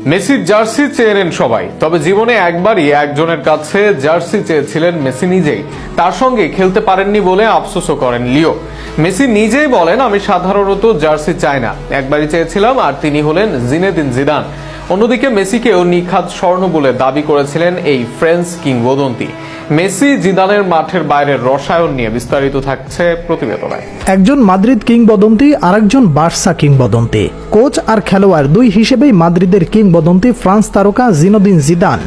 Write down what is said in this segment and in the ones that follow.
মেসির জার্সি চেয়েলেন সবাই, তবে জীবনে একবারই একজনের কাছে জার্সি চেয়েছিলেন মেসি নিজেই। তার সঙ্গে খেলতে পারেননি বলে আফসোসও করেন লিও। মেসি নিজেই বলেন, আমি সাধারণত জার্সি চাই না। একবারই চেয়েছিলাম, আর তিনি হলেন জিনেদিন জিদান। অন্যদিকে মেসিকেও নিখাত স্বর্ণ বলে দাবি করেছিলেন এই ফ্রেঞ্চ কিংবদন্তি। মেসি জিদানের মাঠের বাইরের রসায়ন নিয়ে বিস্তারিত থাকছে প্রতিবেদনায়। একজন মাদ্রিদ কিংবদন্তি, আরেকজন বার্সা কিংবদন্তি। কোচ আর খেলোয়াড় দুই হিসেবেই মাদ্রিদের কিংবদন্তি ফ্রান্স তারকা জিনোদিন জিদান।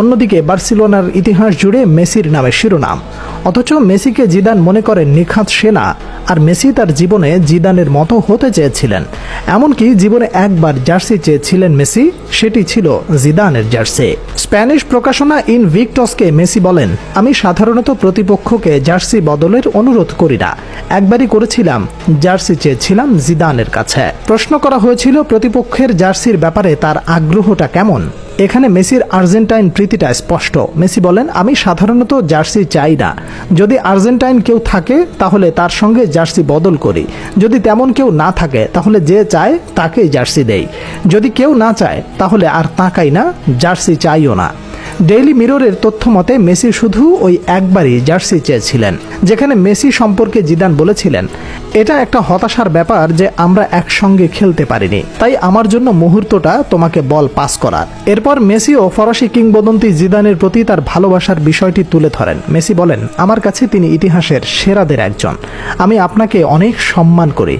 অন্যদিকে বার্সেলোনার ইতিহাস জুড়ে মেসির নামে শিরোনাম। অথচ মেসিকে জিদান মনে করেন নিখাত সেনা, আর মেসি তার জীবনে জিদানের মতো হতে চেয়েছিলেন। এমনকি জীবনে একবার জার্সি চেয়েছিলেন মেসি, সেটি ছিল জিদানের জার্সি। স্প্যানিশ প্রকাশনা ইন ভিক্টসকে মেসি বলেন, আমি সাধারণত প্রতিপক্ষকে জার্সি বদলের অনুরোধ করি না। একবারই করেছিলাম, জার্সি চেয়েছিলাম জিদানের কাছে। প্রশ্ন করা হয়েছিল, প্রতিপক্ষের জার্সির ব্যাপারে তার আগ্রহটা কেমন? এখানে মেসির আর্জেন্টাইন প্রীতিটা স্পষ্ট। মেসি বলেন, আমি সাধারণত জার্সি চাই না। যদি আর্জেন্টাইন কেউ থাকে, তাহলে তার সঙ্গে জার্সি বদল করি। যদি তেমন কেউ না থাকে, তাহলে যে চায়, তাকেই জার্সি দেই। যদি কেউ না চায়, তাহলে আর তাকাই না, জার্সি চাইও না। ডেইলি মিররের তথ্য মতে মেসি শুধু ওই একবারই জার্সি চেয়েছিলেন, যেখানে মেসি সম্পর্কে জিদান বলেছিলেন, এটা একটা হতাশার ব্যাপার যে আমরা একসঙ্গে খেলতে পারিনি, তাই আমার জন্য মুহূর্তটা তোমাকে বল পাস করার। এরপর মেসি ও ফরাসি কিংবদন্তি জিদানের প্রতি তার ভালোবাসার বিষয়টি তুলে ধরেন। মেসি বলেন, আমার কাছে তিনি ইতিহাসের সেরাদের একজন। আমি আপনাকে অনেক সম্মান করি।